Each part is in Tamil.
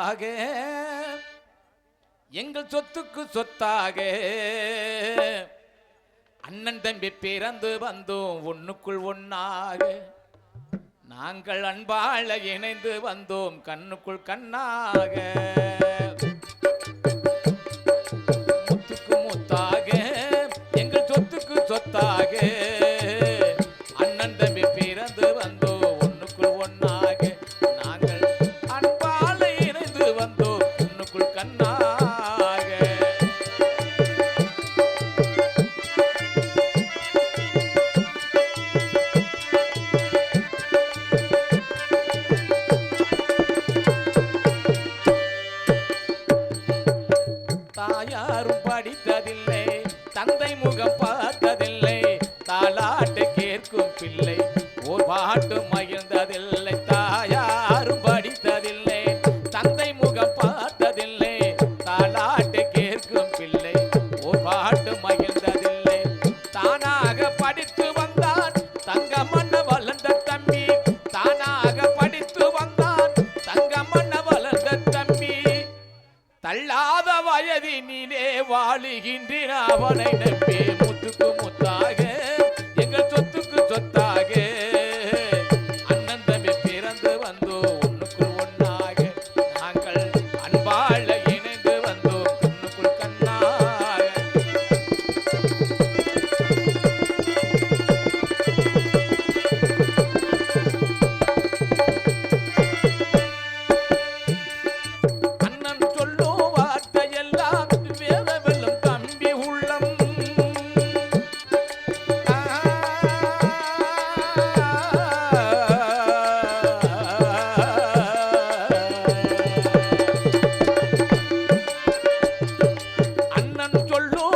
ஆக எங்கள் சொத்துக்கு சொத்தாக. அண்ணன் தம்பி பிறந்து வந்தோம் ஒண்ணுக்குள் ஒன்னாக நாங்கள் அன்பால இணைந்து வந்தோம் கண்ணுக்குள் கண்ணாக. முத்துக்கு முத்தாக. எங்கள் சொத்துக்கு சொத்தாக. கல்லாத வயதினிலே வாழுகின்றன அவனை நம்பி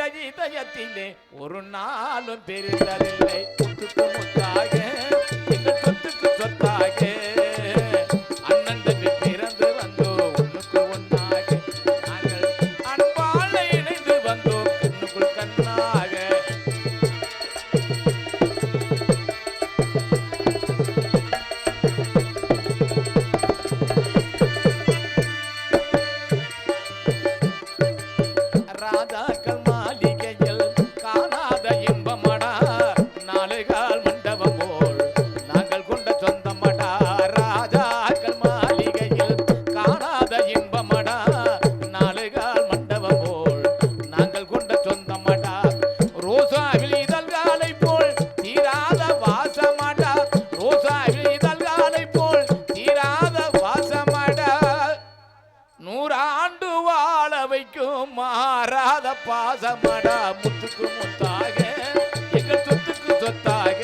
விட்ட இதயத்திலே ஒரு நாளும் பெருதலில்லை முத்துக்கு முத்தாக மாறாத பாசமடா முத்துக்கு முத்தாக எங்கள் சொத்துக்கு சொத்தாக.